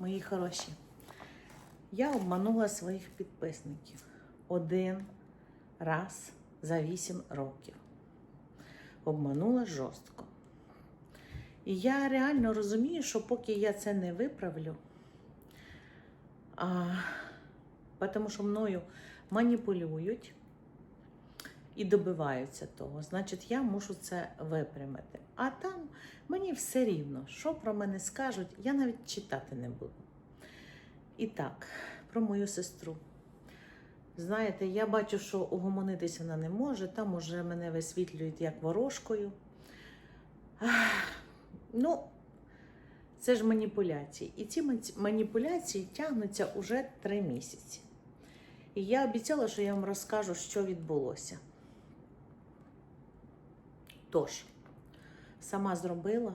мої хороші. Я обманула своїх підписників один раз за 8 років. Обманула жорстко. І я реально розумію, що поки я це не виправлю, а, тому що мною маніпулюють і добиваються того, значить, я мушу це випрямити. А там мені все рівно, що про мене скажуть, я навіть читати не буду. І так, про мою сестру. Знаєте, я бачу, що угомонитися вона не може, там уже мене висвітлюють як ворожкою. Ах, Ну, це ж маніпуляції. І ці маніпуляції тягнуться уже три місяці. І я обіцяла, що я вам розкажу, що відбулося. Тож, сама зробила,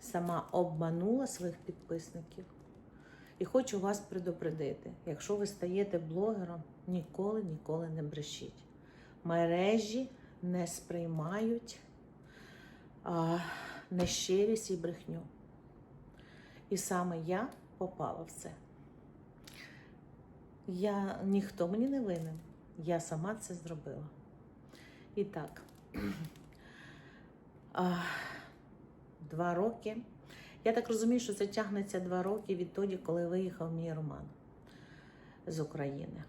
сама обманула своїх підписників. І хочу вас предупредити: якщо ви стаєте блогером, ніколи, ніколи не брешіть. Мережі не сприймають а, нещирість і брехню. І саме я попала в це. Я ніхто мені не винен. Я сама це зробила. І так, два роки. Я так розумію, що це тягнеться два роки відтоді, коли виїхав мій Роман з України.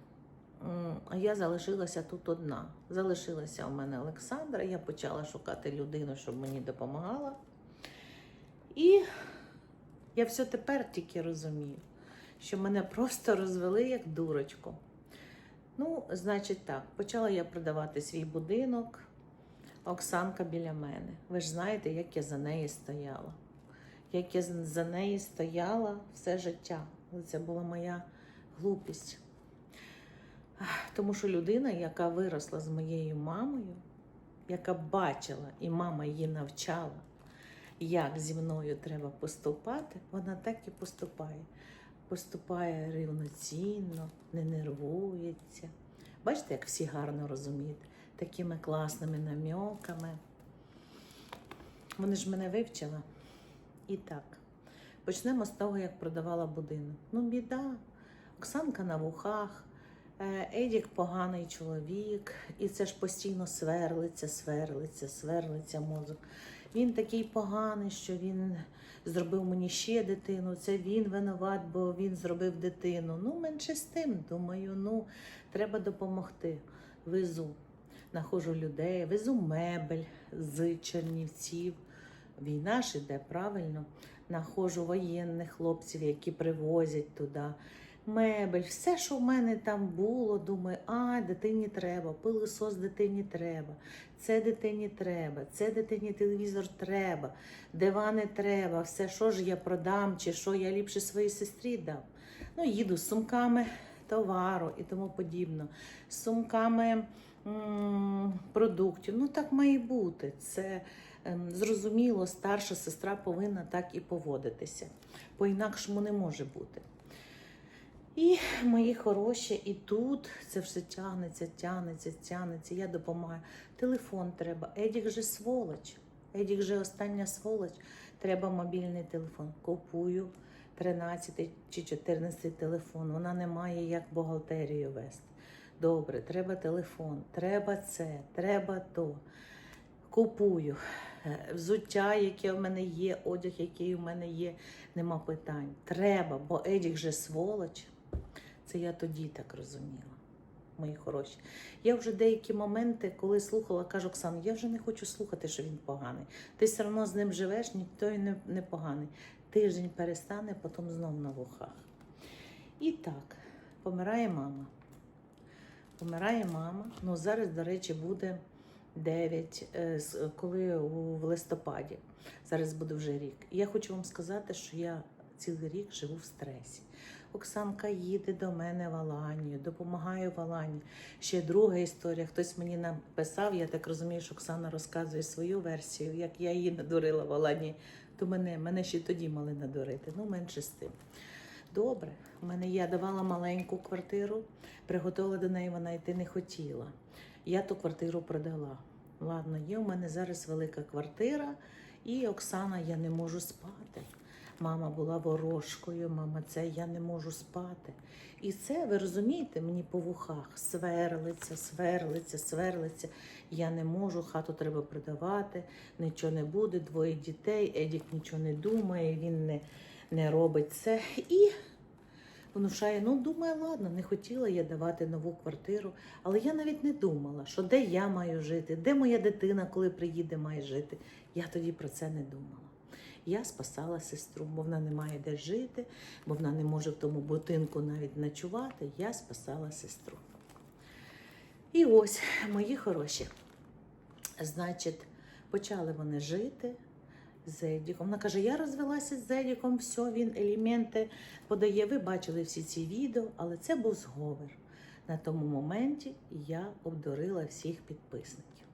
Я залишилася тут одна. Залишилася у мене Олександра. Я почала шукати людину, щоб мені допомагала. І я все тепер тільки розумію, що мене просто розвели як дурочку. Ну, значить так, почала я продавати свій будинок. Оксанка біля мене. Ви ж знаєте, як я за неї стояла. Як я за неї стояла все життя. Це була моя глупість. Тому що людина, яка виросла з моєю мамою, яка бачила, і мама її навчала, як зі мною треба поступати, вона так і поступає. Поступає рівноцінно, не нервується. Бачите, як всі гарно розуміють, такими класними намьоками. Вони ж мене вивчили. І так, почнемо з того, як продавала будинок. Ну, біда. Оксанка на вухах, е, Едік поганий чоловік, і це ж постійно сверлиться, сверлиться, сверлиться мозок. Він такий поганий, що він зробив мені ще дитину. Це він винуват, бо він зробив дитину. Ну, менше з тим, думаю, ну, треба допомогти. Везу, нахожу людей, везу мебель з Чернівців. Війна ж іде правильно. Нахожу воєнних хлопців, які привозять туди. Мебель, все, що в мене там було, думаю, а, дитині треба, пилосос дитині треба, це дитині треба, це дитині телевізор треба, дивани треба, все, що ж я продам, чи що я ліпше своїй сестрі дам. Ну, їду з сумками товару і тому подібно, з сумками продуктів. Ну, так має бути. Це ем, зрозуміло, старша сестра повинна так і поводитися. По-інакшому не може бути. І мої хороші, і тут це все тягнеться, тягнеться, тягнеться. Я допомагаю. Телефон треба. Едік же сволоч. Едік же остання сволоч. Треба мобільний телефон. Купую 13 чи 14 телефон. Вона не має як бухгалтерію вести. Добре, треба телефон, треба це, треба то. Купую. Е, Взуття, яке в мене є, одяг, який в мене є, нема питань. Треба, бо Едік же сволоч. Це я тоді так розуміла, мої хороші. Я вже деякі моменти, коли слухала, кажу, Оксана, я вже не хочу слухати, що він поганий. Ти все одно з ним живеш, ніхто й не, не поганий. Тиждень перестане, потім знов на вухах. І так, помирає мама. Помирає мама. Ну, зараз, до речі, буде 9, е, коли в листопаді. Зараз буде вже рік. Я хочу вам сказати, що я цілий рік живу в стресі. Оксанка їде до мене в Аланію, допомагає в Алані. Ще друга історія. Хтось мені написав, я так розумію, що Оксана розказує свою версію, як я її надурила в Алані. То мене, мене ще тоді мали надурити. Ну, менше з тим. Добре, у мене я давала маленьку квартиру, приготувала до неї, вона йти не хотіла. Я ту квартиру продала. Ладно, є у мене зараз велика квартира, і Оксана, я не можу спати. Мама була ворожкою, мама, це я не можу спати. І це, ви розумієте, мені по вухах сверлиться, сверлиться, сверлиться. Я не можу, хату треба продавати, нічого не буде, двоє дітей, Едік нічого не думає, він не, не робить це. І внушає, ну думаю, ладно, не хотіла я давати нову квартиру, але я навіть не думала, що де я маю жити, де моя дитина, коли приїде, має жити. Я тоді про це не думала. Я спасала сестру, бо вона не має де жити, бо вона не може в тому будинку навіть ночувати. Я спасала сестру. І ось, мої хороші. Значить, почали вони жити з Едіком. Вона каже: я розвелася з Едіком, все, він елементи подає. Ви бачили всі ці відео, але це був зговор. На тому моменті я обдурила всіх підписників.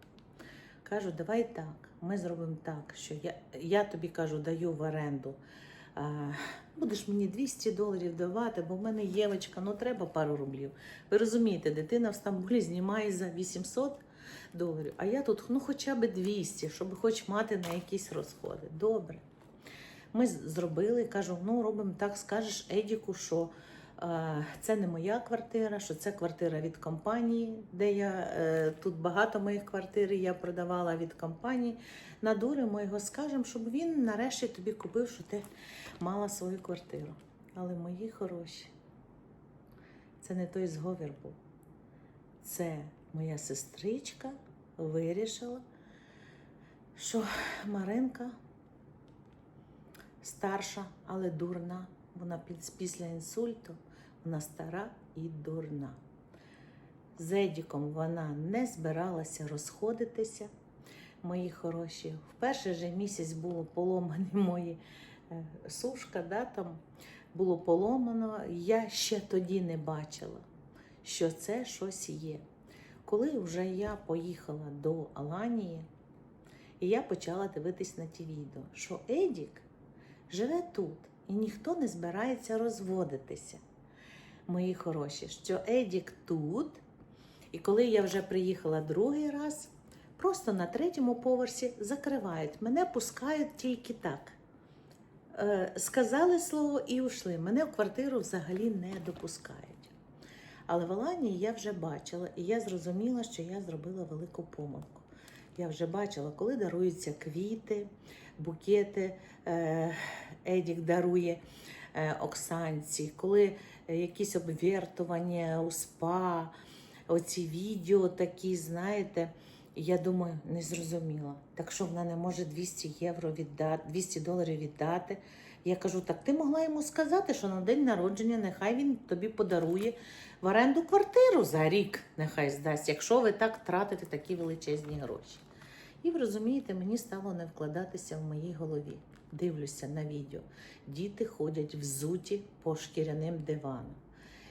Кажу, давай так, ми зробимо так, що я, я тобі кажу, даю в оренду. А, будеш мені 200 доларів давати, бо в мене Євочка, ну треба пару рублів. Ви розумієте, дитина в Стамбулі знімає за 800 доларів, а я тут ну хоча б 200, щоб хоч мати на якісь розходи. Добре. Ми зробили, кажу, ну робимо так, скажеш Едіку, що це не моя квартира, що це квартира від компанії, де я е, тут багато моїх квартир я продавала від компанії. Надуримо його, скажемо, щоб він нарешті тобі купив, що ти мала свою квартиру. Але мої хороші, це не той зговір був. Це моя сестричка вирішила, що Маринка старша, але дурна. Вона після інсульту, вона стара і дурна. З Едіком вона не збиралася розходитися, мої хороші. В перший же місяць було поломані мої е, сушка, да, там було поломано. Я ще тоді не бачила, що це щось є. Коли вже я поїхала до Аланії, і я почала дивитись на ті відео, що Едік живе тут, і ніхто не збирається розводитися. Мої хороші, що Едік тут, і коли я вже приїхала другий раз, просто на третьому поверсі закривають. Мене пускають тільки так. Е, сказали слово і ушли. Мене в квартиру взагалі не допускають. Але в Аланії я вже бачила, і я зрозуміла, що я зробила велику помилку. Я вже бачила, коли даруються квіти, букети. Е, Едік дарує е, Оксанці, коли якісь обвертування у спа, оці відео такі, знаєте. Я думаю, не зрозуміла. Так що вона не може 200 євро віддати, 200 доларів віддати. Я кажу, так ти могла йому сказати, що на день народження нехай він тобі подарує в оренду квартиру за рік, нехай здасть, якщо ви так тратите такі величезні гроші. І ви розумієте, мені стало не вкладатися в моїй голові. Дивлюся на відео. Діти ходять взуті по шкіряним диванам.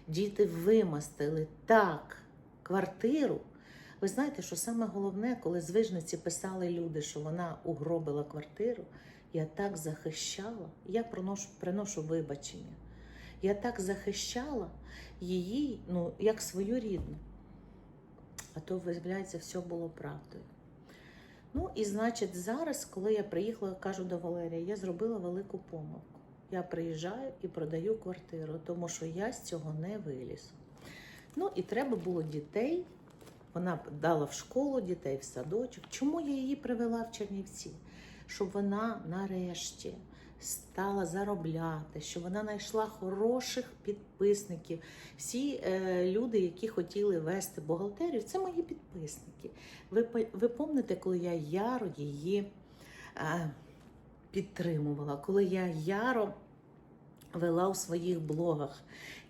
Діти вимастили так квартиру. Ви знаєте, що саме головне, коли з вижниці писали люди, що вона угробила квартиру, я так захищала, я приношу, приношу вибачення. Я так захищала її, ну, як свою рідну. А то, виявляється, все було правдою. Ну, і значить, зараз, коли я приїхала, кажу до Валерія, я зробила велику помилку. Я приїжджаю і продаю квартиру, тому що я з цього не вилізу. Ну, і треба було дітей. Вона дала в школу дітей в садочок. Чому я її привела в Чернівці? Щоб вона нарешті стала заробляти, щоб вона знайшла хороших підписників. Всі е, люди, які хотіли вести бухгалтерію, це мої підписники. Ви, ви пам'ятаєте, коли я яро її е, підтримувала, коли я яро вела у своїх блогах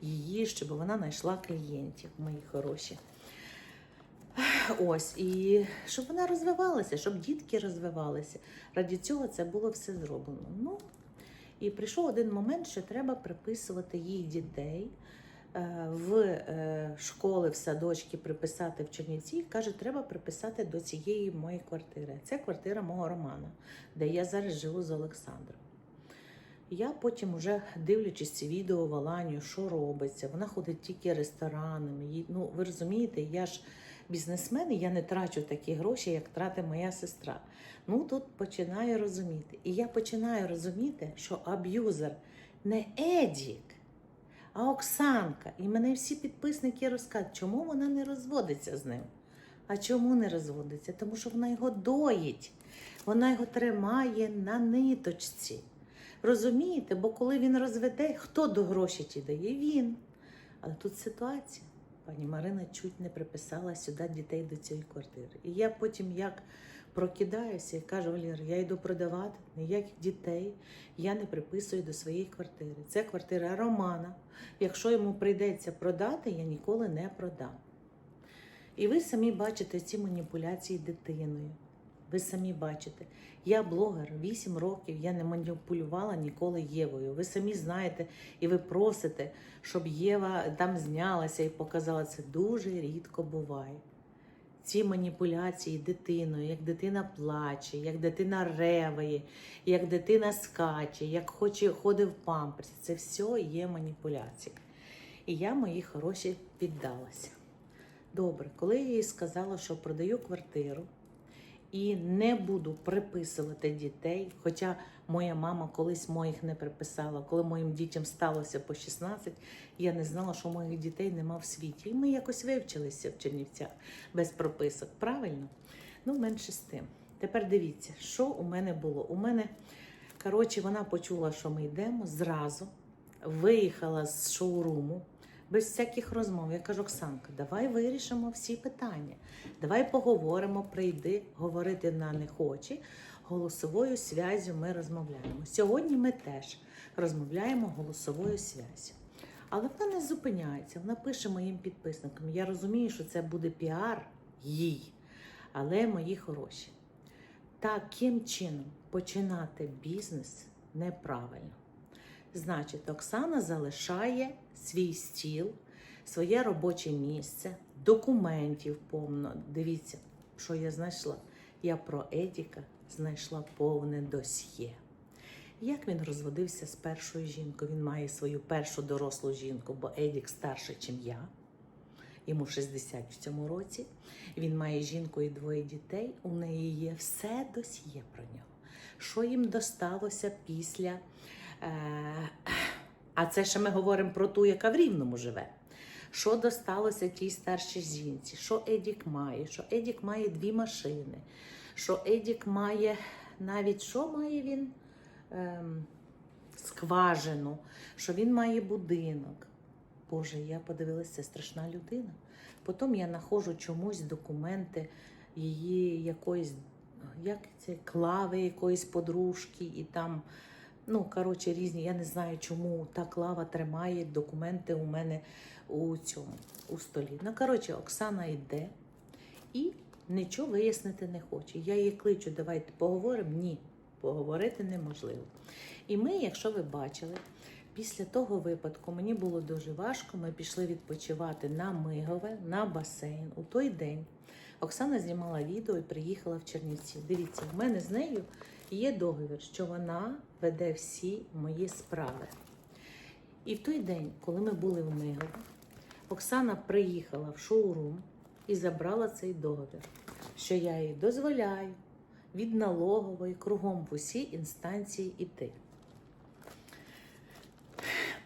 її, щоб вона знайшла клієнтів, мої хороші. Ось, і щоб вона розвивалася, щоб дітки розвивалися. Раді цього це було все зроблено. Ну, і прийшов один момент, що треба приписувати їх дітей е, в е, школи, в садочки, приписати в Чернівці. Каже, треба приписати до цієї моєї квартири. Це квартира мого Романа, де я зараз живу з Олександром. Я потім, уже дивлячись ці відео в що робиться, вона ходить тільки ресторанами. Ну, ви розумієте, я ж бізнесмен, і я не трачу такі гроші, як тратить моя сестра. Ну тут починаю розуміти. І я починаю розуміти, що аб'юзер не Едік, а Оксанка. І мене всі підписники розказують, чому вона не розводиться з ним. А чому не розводиться? Тому що вона його доїть, вона його тримає на ниточці. Розумієте? Бо коли він розведе, хто до гроші ті дає? Він. Але тут ситуація. Пані Марина чуть не приписала сюди дітей до цієї квартири. І я потім як прокидаюся і кажу, Валер, я йду продавати ніяких дітей я не приписую до своєї квартири. Це квартира Романа. Якщо йому прийдеться продати, я ніколи не продам. І ви самі бачите ці маніпуляції дитиною. Ви самі бачите. Я блогер 8 років, я не маніпулювала ніколи Євою. Ви самі знаєте, і ви просите, щоб Єва там знялася і показала це. Дуже рідко буває. Ці маніпуляції дитиною, як дитина плаче, як дитина реває, як дитина скаче, як хоче ходить в памперсі. Це все є маніпуляції. І я, мої хороші, піддалася. Добре, коли я їй сказала, що продаю квартиру і не буду приписувати дітей, хоча моя мама колись моїх не приписала, коли моїм дітям сталося по 16, я не знала, що моїх дітей нема в світі. І ми якось вивчилися в Чернівцях без прописок. Правильно? Ну, менше з тим. Тепер дивіться, що у мене було. У мене, коротше, вона почула, що ми йдемо зразу, виїхала з шоуруму без всяких розмов. Я кажу, Оксанка, давай вирішимо всі питання. Давай поговоримо, прийди, говорити на не хоче. Голосовою связю ми розмовляємо. Сьогодні ми теж розмовляємо голосовою связю. Але вона не зупиняється, вона пише моїм підписникам. Я розумію, що це буде піар їй. Але мої хороші, таким чином починати бізнес неправильно. Значить, Оксана залишає свій стіл, своє робоче місце, документів повно. Дивіться, що я знайшла. Я про Едіка знайшла повне досьє. Як він розводився з першою жінкою? Він має свою першу дорослу жінку, бо Едік старше, ніж я. Йому 60 в цьому році. Він має жінку і двоє дітей. У неї є все досьє про нього. Що їм досталося після. Е, а це ще ми говоримо про ту, яка в Рівному живе. Що досталося тій старшій жінці? Що Едік має? Що Едік має дві машини? Що Едік має навіть що має він? Ем, скважину, що він має будинок. Боже, я подивилася, страшна людина. Потім я знаходжу чомусь документи її якоїсь, як це, клави якоїсь подружки, і там, ну, коротше, різні. Я не знаю, чому та клава тримає документи у мене у цьому у столі. Ну, коротше, Оксана йде і нічого вияснити не хоче. Я її кличу, давайте поговоримо. Ні, поговорити неможливо. І ми, якщо ви бачили, після того випадку мені було дуже важко. Ми пішли відпочивати на Мигове, на басейн. У той день Оксана знімала відео і приїхала в Чернівці. Дивіться, в мене з нею є договір, що вона веде всі мої справи. І в той день, коли ми були в Мигове, Оксана приїхала в шоурум і забрала цей договір, що я їй дозволяю від налогової кругом в усі інстанції іти.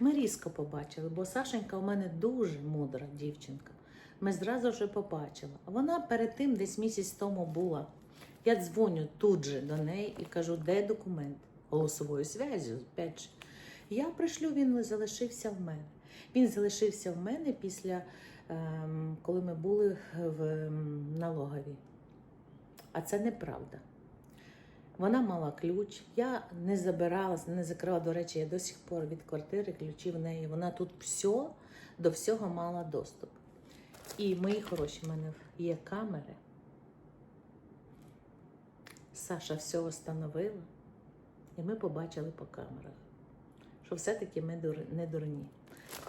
Ми різко побачили, бо Сашенька у мене дуже мудра дівчинка. Ми зразу вже побачили. Вона перед тим десь місяць тому була. Я дзвоню тут же до неї і кажу, де документ? Голосовою зв'язю. Я пришлю, він залишився в мене. Він залишився в мене після, ем, коли ми були в ем, налоговій. А це неправда. Вона мала ключ. Я не забирала, не закрила, до речі, я до сих пор від квартири ключі в неї. Вона тут все, до всього мала доступ. І мої хороші, в мене є камери. Саша все встановила, і ми побачили по камерах, що все-таки ми дур- не дурні.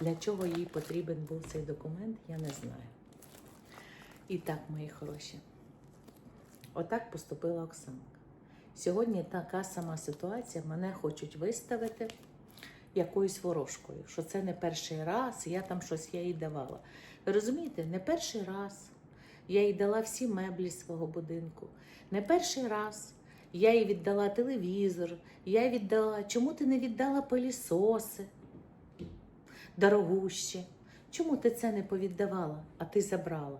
Для чого їй потрібен був цей документ, я не знаю. І так, мої хороші, отак поступила Оксанка. Сьогодні така сама ситуація. Мене хочуть виставити якоюсь ворожкою, що це не перший раз, я там щось я їй давала. Ви розумієте, не перший раз Я їй дала всі меблі свого будинку. Не перший раз я їй віддала телевізор, я їй віддала. Чому ти не віддала пилісоси? Дорогущі. Чому ти це не повіддавала, а ти забрала?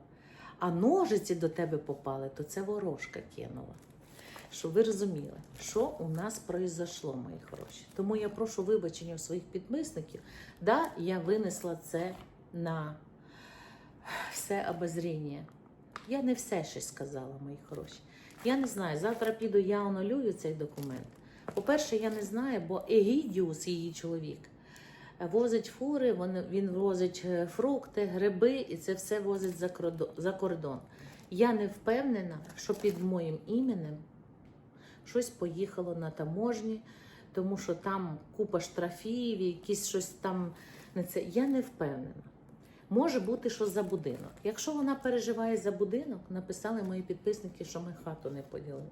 А ножиці до тебе попали, то це ворожка кинула. Щоб ви розуміли, що у нас произошло, мої хороші. Тому я прошу вибачення у своїх підписників. Да, я винесла це на все обозріння. Я не все ще сказала, мої хороші. Я не знаю. Завтра піду, я онулюю цей документ. По-перше, я не знаю, бо Егідіус, її чоловік, возить фури, він, возить е, фрукти, гриби, і це все возить за кордон. За кордон. Я не впевнена, що під моїм іменем щось поїхало на таможні, тому що там купа штрафів, якісь щось там не це. Я не впевнена. Може бути, що за будинок. Якщо вона переживає за будинок, написали мої підписники, що ми хату не поділили.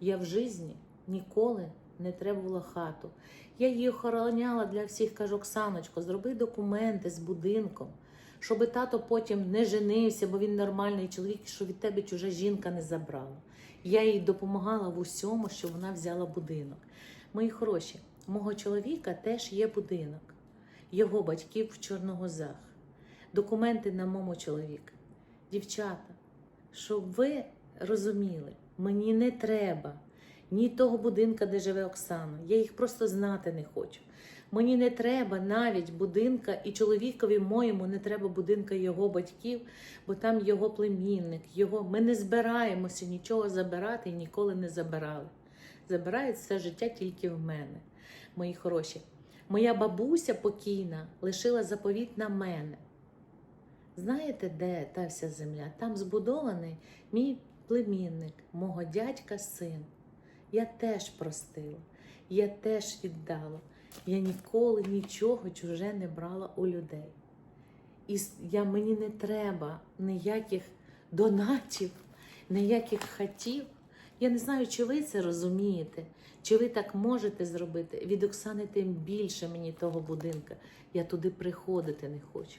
Я в житті ніколи не требувала хату. Я її охороняла для всіх, кажу, Оксаночко, зроби документи з будинком, щоб тато потім не женився, бо він нормальний чоловік, що від тебе чужа жінка не забрала. Я їй допомагала в усьому, щоб вона взяла будинок. Мої хороші, мого чоловіка теж є будинок, його батьків в Чорногозах документи на мому чоловіка. Дівчата, щоб ви розуміли, мені не треба ні того будинка, де живе Оксана. Я їх просто знати не хочу. Мені не треба навіть будинка, і чоловікові моєму не треба будинка його батьків, бо там його племінник, його. Ми не збираємося нічого забирати і ніколи не забирали. Забирають все життя тільки в мене, мої хороші. Моя бабуся покійна лишила заповіт на мене. Знаєте, де та вся земля? Там збудований мій племінник, мого дядька син. Я теж простила, я теж віддала. Я ніколи нічого чуже не брала у людей. І я, мені не треба ніяких донатів, ніяких хатів. Я не знаю, чи ви це розумієте, чи ви так можете зробити. Від Оксани тим більше мені того будинка. Я туди приходити не хочу.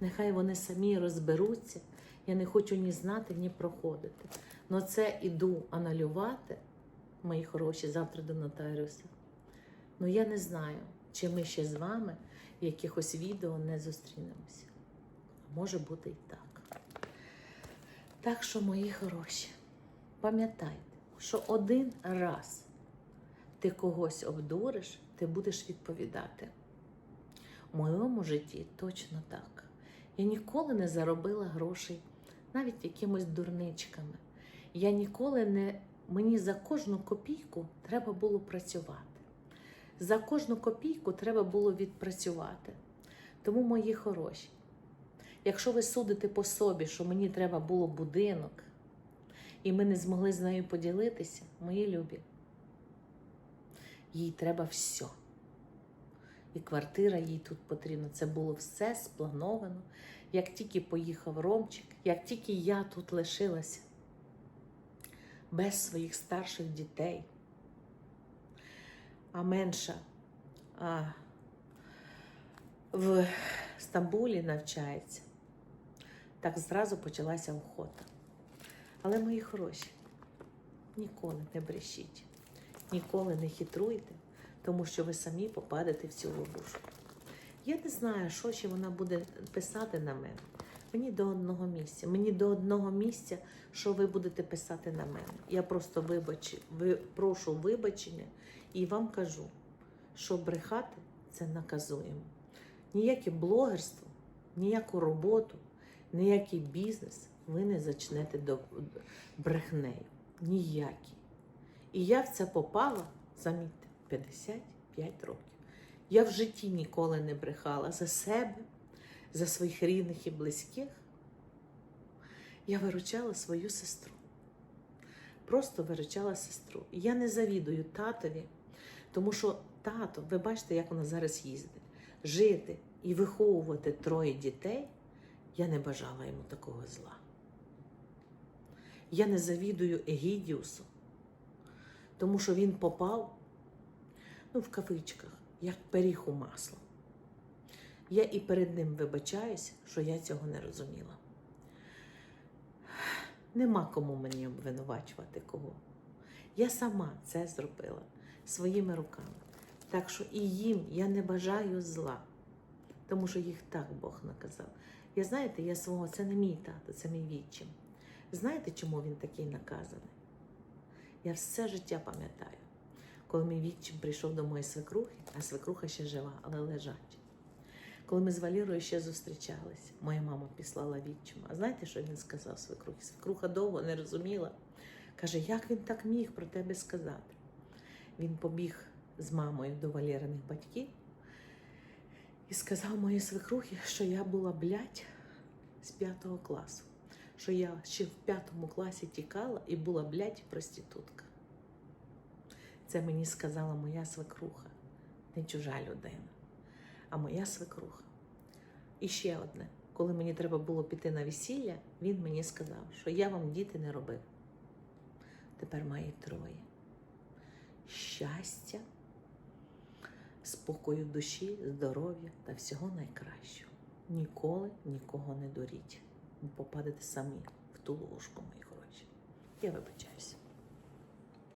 Нехай вони самі розберуться. Я не хочу ні знати, ні проходити. Но це іду аналювати, мої хороші, завтра до нотаріуса. Ну я не знаю, чи ми ще з вами в якихось відео не зустрінемося. Може бути і так. Так що, мої хороші, пам'ятайте, що один раз ти когось обдуриш, ти будеш відповідати. У моєму житті точно так. Я ніколи не заробила грошей навіть якимось дурничками. Я ніколи не. Мені за кожну копійку треба було працювати. За кожну копійку треба було відпрацювати. Тому, мої хороші, якщо ви судите по собі, що мені треба було будинок, і ми не змогли з нею поділитися, мої любі, їй треба все. І квартира їй тут потрібна. Це було все сплановано. Як тільки поїхав Ромчик, як тільки я тут лишилася без своїх старших дітей, а менша а, в Стамбулі навчається, так зразу почалася охота. Але мої хороші, ніколи не брешіть, ніколи не хитруйте, тому що ви самі попадете в цю ловушку. Я не знаю, що ще вона буде писати на мене. Мені до одного місця. Мені до одного місця, що ви будете писати на мене. Я просто вибач, ви, прошу вибачення і вам кажу, що брехати це наказуємо. Ніяке блогерство, ніяку роботу, ніякий бізнес ви не зачнете до брехнею. Ніякий. І я в це попала, замітьте, 55 років. Я в житті ніколи не брехала за себе, за своїх рідних і близьких. Я виручала свою сестру. Просто виручала сестру. Я не завідую татові, тому що тато, ви бачите, як вона зараз їздить, жити і виховувати троє дітей, я не бажала йому такого зла. Я не завідую Егідіусу, тому що він попав, ну, в кавичках, як пиріг у масло. Я і перед ним вибачаюся, що я цього не розуміла. Нема кому мені обвинувачувати кого. Я сама це зробила своїми руками. Так що і їм я не бажаю зла, тому що їх так Бог наказав. Я знаєте, я свого, це не мій тато, це мій відчим. Знаєте, чому він такий наказаний? Я все життя пам'ятаю, коли мій відчим прийшов до моєї свекрухи, а свекруха ще жива, але лежать. Коли ми з Валірою ще зустрічались, моя мама післала відчима. А знаєте, що він сказав свекрухі? Свекруха довго не розуміла. Каже, як він так міг про тебе сказати? Він побіг з мамою до Валєриних батьків і сказав моїй свекрухі, що я була блядь, з п'ятого класу, що я ще в п'ятому класі тікала і була блядь, проститутка. Це мені сказала моя свекруха, не чужа людина, а моя свекруха. І ще одне, коли мені треба було піти на весілля, він мені сказав, що я вам діти не робив. Тепер має троє. Щастя, спокою душі, здоров'я та всього найкращого. Ніколи нікого не дуріть, бо попадете самі в ту ложку, мої хороші. Я вибачаю.